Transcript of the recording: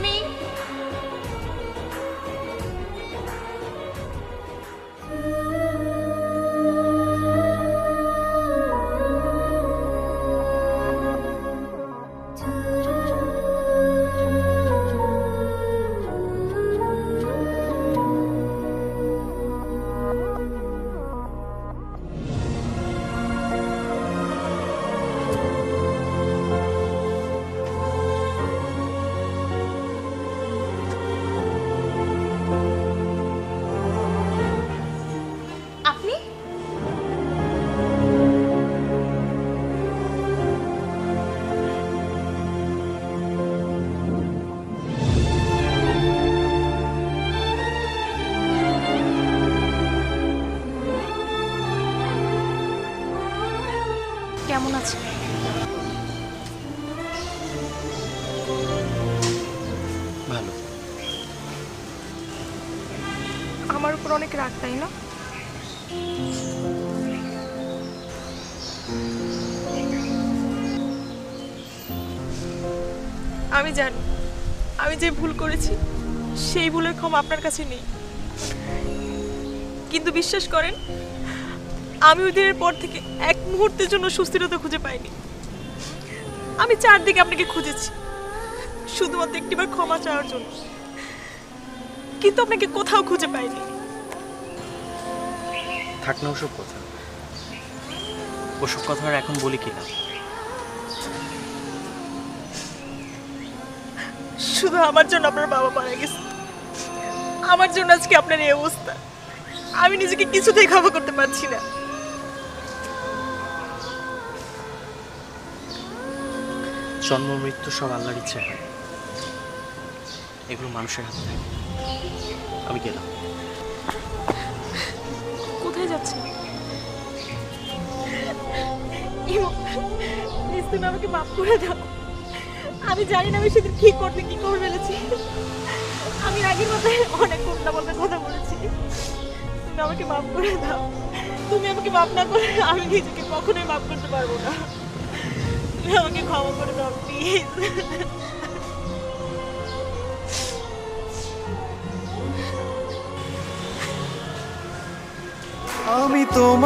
me? কেমন আছে? ভালো। আমার উপর অনেক রাগ তাই না? আমি জানি আমি যে ভুল করেছি সেই ভুলের ক্ষমা আপনার কাছে নেই। কিন্তু বিশ্বাস করেন আমি ওই দিনের পর থেকে এক মুহূর্তের জন্য সুস্থিরতা খুঁজে পাইনি। আমি চারদিকে আপনাকে খুঁজেছি। শুধুমাত্র একটিবার ক্ষমা চাওয়ার জন্য। কিন্তু আপনাকে কোথাও খুঁজে পাইনি। থাক না ওসব কথা। ওসব কথা আর এখন বলি কি না? শুধু আমার জন্য আপনার বাবা মারা গেছে। আমার জন্য আজকে আপনার এই অবস্থা। আমি নিজেকে কিছুতেই ক্ষমা করতে পারছি না। জন্ম, মৃত্যু সব আল্লাহর ইচ্ছে। হয় এগুলো মানুষের হাতে থাকে। আমি গেলাম। কোথায় যাচ্ছে প্লিজ তুমি আমাকে মাফ করে দাও। আমি জানি না আমি সেদিন কি করতে, কি করে ফেলেছি। আমি আগের মাথায় অনেক কোনটা বলতে কথা বলেছি। তুমি আমাকে মাফ করে দাও। তুমি আমাকে মাফ না করে আমি নিজেকে কখনোই মাফ করতে পারব না। তুমি আমাকে ক্ষমা করে দাও প্লিজ তোমার